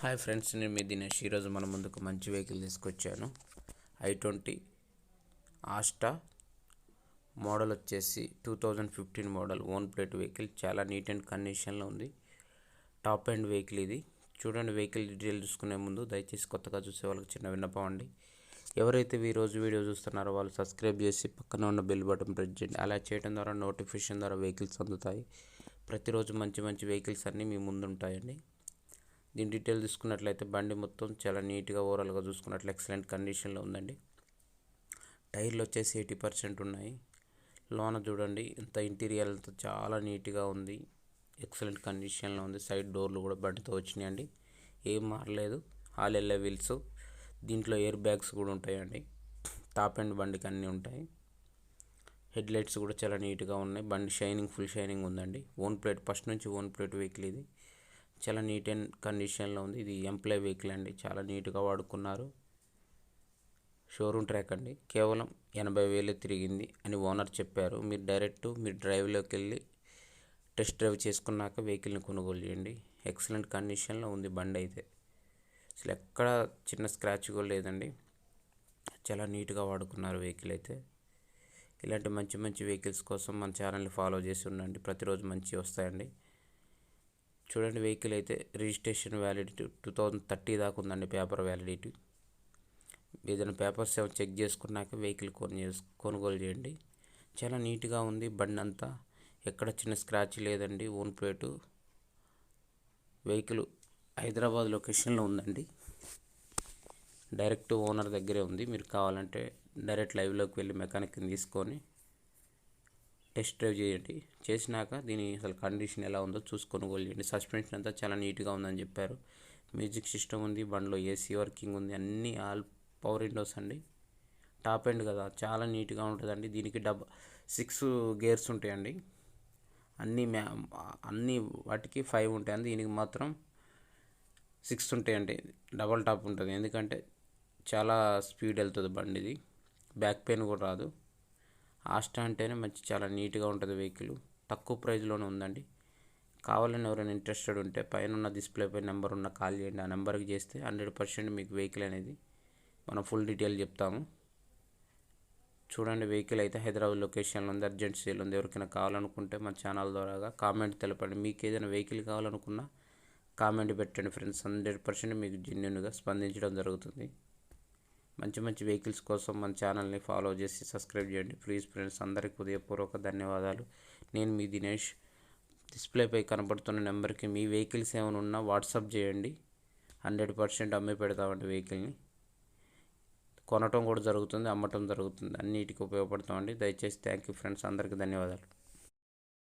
Hi friends నేను మీ దినేష్. ఈరోజు మన ముందుకు మంచి వెహికల్ తీసుకొచ్చాను. ఐ ట్వంటీ ఆస్టా మోడల్ వచ్చేసి two thousand fifteen model. Own plate vehicle చాలా నీట్ అండ్ కండిషన్లో ఉంది. టాప్ అండ్ వెహికల్ ఇది. చూడండి వెహికల్ డీటెయిల్ చూసుకునే ముందు దయచేసి కొత్తగా చూసే వాళ్ళకి చిన్న విన్నపం అండి. ఎవరైతే ఈ రోజు వీడియో చూస్తున్నారో వాళ్ళు సబ్స్క్రైబ్ చేసి పక్కన ఉన్న బెల్ బటన్ ప్రెస్ చేయండి. అలా చేయడం ద్వారా నోటిఫికేషన్ ద్వారా వెహికల్స్ అందుతాయి. ప్రతిరోజు మంచి మంచి వెహికల్స్ అన్నీ మీ ముందు ఉంటాయండి దీని డీటెయిల్ తీసుకున్నట్లయితే బండి మొత్తం చాలా నీట్గా ఓవరాల్గా చూసుకున్నట్లు ఎక్సలెంట్ కండిషన్లో ఉందండి. టైర్లు వచ్చేసి ఎయిటీ పర్సెంట్ ఉన్నాయి. లోన చూడండి ఇంత ఇంటీరియర్ అంతా చాలా నీట్గా ఉంది. ఎక్సలెంట్ కండిషన్లో ఉంది. సైడ్ డోర్లు కూడా బండితో వచ్చినాయండి. ఏం మారలేదు. ఆల్ ఎల్ఏ వీల్స్ దీంట్లో ఎయిర్ బ్యాగ్స్ కూడా ఉంటాయండి. టాప్ అండ్ బండికి అన్నీ ఉంటాయి. హెడ్ లైట్స్ కూడా చాలా నీట్గా ఉన్నాయి. బండి షైనింగ్ ఫుల్ షైనింగ్ ఉందండి. ఓన్ ప్లేట్ ఫస్ట్ నుంచి ఓన్ ప్లేట్ వెహికల్ ఇది. చాలా నీట్ అండ్ కండిషన్లో ఉంది. ఇది ఎంప్లాయ్ వెహికల్ అండి. చాలా నీట్గా వాడుకున్నారు. షోరూమ్ ట్రాక్ అండి. కేవలం ఎనభై వేలు తిరిగింది అని ఓనర్ చెప్పారు. మీరు డైరెక్ట్ మీరు డ్రైవ్లోకి వెళ్ళి టెస్ట్ డ్రైవ్ చేసుకున్నాక వెహికల్ని కొనుగోలు చేయండి. ఎక్సలెంట్ కండిషన్లో ఉంది బండి అయితే. అసలు ఎక్కడ చిన్న స్క్రాచ్ కూడా లేదండి. చాలా నీట్గా వాడుకున్నారు వెహికల్ అయితే. ఇలాంటి మంచి మంచి వెహికల్స్ కోసం మన ఛానల్ని ఫాలో చేసి ఉండండి. ప్రతిరోజు మంచి వస్తాయండి. చూడండి వెహికల్ అయితే registration validity two thousand thirty దాకా ఉందండి పేపర్ వ్యాలిడిటీ. ఏదైనా పేపర్స్ ఏమైనా చెక్ చేసుకున్నాక వెహికల్ కొని కొనుగోలు చేయండి. చాలా నీట్గా ఉంది బండి అంతా. ఎక్కడ చిన్న స్క్రాచ్ లేదండి ఓన్ ప్లేటు. వెహికల్ హైదరాబాద్ లొకేషన్లో ఉందండి. డైరెక్ట్ ఓనర్ దగ్గరే ఉంది. మీరు కావాలంటే డైరెక్ట్ లైవ్లోకి వెళ్ళి మెకానిక్ని తీసుకొని టెస్ట్ డ్రైవ్ చేయండి. చేసినాక దీని అసలు కండిషన్ ఎలా ఉందో చూసి కొనుగోలు చేయండి. సస్పెన్షన్ అంతా చాలా నీట్గా ఉందని చెప్పారు. మ్యూజిక్ సిస్టమ్ ఉంది బండిలో ఏసీ వర్కింగ్ ఉంది అన్నీ ఆల్ పవర్ విండోస్ అండి. టాప్ ఎండ్ కదా చాలా నీట్గా ఉంటుందండి. దీనికి డబ్ సిక్స్ గేర్స్ ఉంటాయండి. అన్నీ మ్యా అన్ని వాటికి ఫైవ్ ఉంటాయండి దీనికి మాత్రం సిక్స్ ఉంటాయండి. డబల్ టాప్ ఉంటుంది. ఎందుకంటే చాలా స్పీడ్ వెళ్తుంది బండిది. బ్యాక్ పెయిన్ కూడా రాదు. ఆస్టా అంటేనే మంచి చాలా నీట్గా ఉంటుంది వెహికల్. తక్కువ ప్రైస్లోనే ఉందండి. కావాలని ఎవరైనా ఇంట్రెస్టెడ్ ఉంటే పైన ఉన్న డిస్ప్లే పై నెంబర్ ఉన్న కాల్ చేయండి. ఆ నెంబర్కి చేస్తే హండ్రెడ్ పర్సెంట్ మీకు వెహికల్ అనేది మనం ఫుల్ డీటెయిల్ చెప్తాము. చూడండి వెహికల్ అయితే హైదరాబాద్ లొకేషన్లో ఉంది అర్జెంట్ సేల్ ఉంది. ఎవరికైనా కావాలనుకుంటే మన ఛానల్ ద్వారా కామెంట్ తెలపండి. మీకు ఏదైనా వెహికల్ కావాలనుకున్నా కామెంట్ పెట్టండి ఫ్రెండ్స్. హండ్రెడ్ పర్సెంట్ మీకు జెన్యున్గా స్పందించడం జరుగుతుంది. మంచి మంచి వెహికల్స్ కోసం మన ఛానల్ని ఫాలో చేసి సబ్స్క్రైబ్ చేయండి. ప్లీజ్ ఫ్రెండ్స్ అందరికీ హృదయపూర్వక ధన్యవాదాలు. నేను మీ దినేష్. డిస్ప్లేపై కనబడుతున్న నెంబర్కి మీ వెహికల్స్ ఏమైనా ఉన్నా వాట్సాప్ చేయండి. హండ్రెడ్ పర్సెంట్ అమ్మి పెడతామండి వెహికల్ని. కొనటం కూడా జరుగుతుంది అమ్మటం జరుగుతుంది. అన్నిటికీ ఉపయోగపడతామండి. దయచేసి థ్యాంక్ యూ ఫ్రెండ్స్ అందరికీ ధన్యవాదాలు.